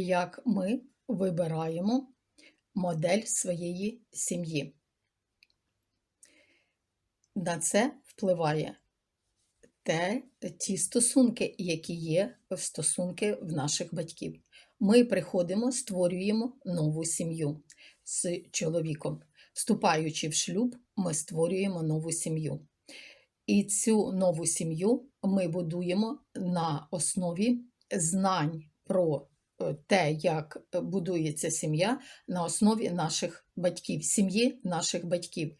як ми вибираємо модель своєї сім'ї. На це впливає те, ті стосунки, які є в стосунки в наших батьків. Ми приходимо, створюємо нову сім'ю з чоловіком. Вступаючи в шлюб, ми створюємо нову сім'ю. І цю нову сім'ю ми будуємо на основі знань про те, як е, будується сім'я, на основі наших батьків, сім'ї наших батьків.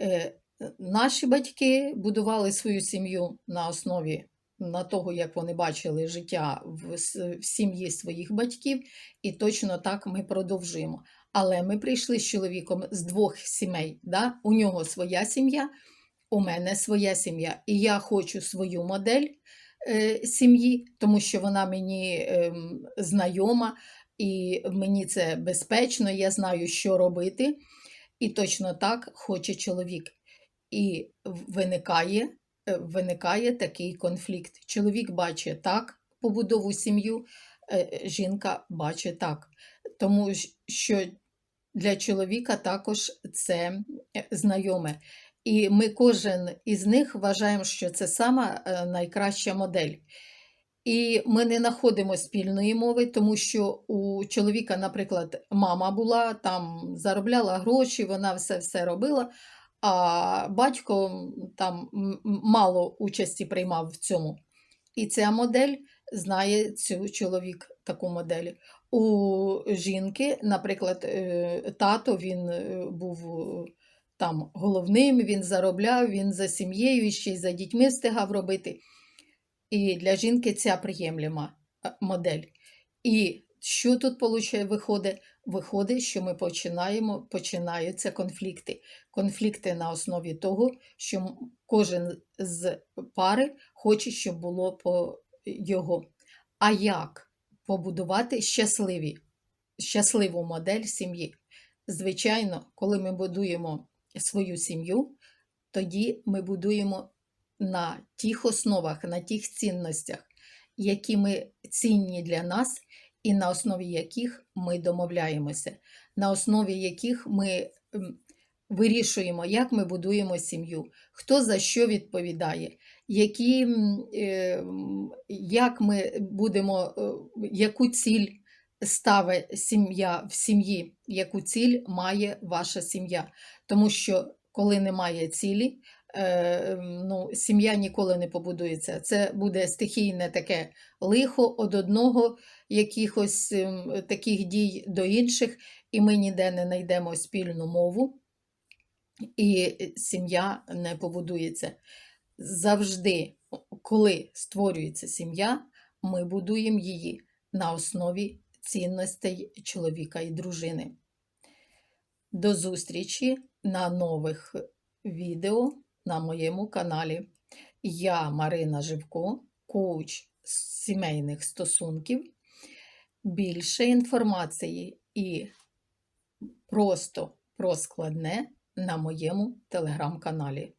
Е, Наші батьки будували свою сім'ю на основі на того, як вони бачили життя в, сім'ї своїх батьків, і точно так ми продовжуємо. Але ми прийшли з чоловіком з двох сімей. Да? У нього своя сім'я, у мене своя сім'я. І я хочу свою модель е, сім'ї, тому що вона мені ем, знайома, і мені це безпечно, я знаю, що робити. І точно так хоче чоловік. І виникає, е, виникає такий конфлікт. Чоловік бачить так побудову сім'ю, е, жінка бачить так. Тому що для чоловіка також це е, знайоме. І ми кожен із них вважаємо, що це сама е, найкраща модель. І ми не знаходимо спільної мови, тому що у чоловіка, наприклад, мама була, там заробляла гроші, вона все все робила, а батько там мало участі приймав в цьому. І ця модель знає цю чоловік таку модель. У жінки, наприклад, е, тато він е, був там головним, він заробляв, він за сім'єю ще й за дітьми встигав робити. І для жінки ця приємлема е, модель. І що тут виходить? Виходить, що ми починаємо, починаються конфлікти. Конфлікти на основі того, що кожен з пари хоче, щоб було по його. А як побудувати щасливі, щасливу модель сім'ї? Звичайно, коли ми будуємо свою сім'ю, тоді ми будуємо на тих основах, на тих цінностях, які ми цінні для нас, і на основі яких ми домовляємося, на основі яких ми вирішуємо, як ми будуємо сім'ю, хто за що відповідає, які, е, як ми будемо, е, яку ціль ставить сім'я в сім'ї, яку ціль має ваша сім'я. Тому що коли немає цілі, е, ну, сім'я ніколи не побудується. Це буде стихійне таке лихо од одного якихось ем, таких дій до інших, і ми ніде не знайдемо спільну мову, і сім'я не побудується. Завжди, коли створюється сім'я, ми будуємо її на основі цінностей чоловіка і дружини. До зустрічі на нових відео на моєму каналі. Я Марина Живко, коуч з сімейних стосунків. Більше інформації і просто про складне на моєму телеграм-каналі.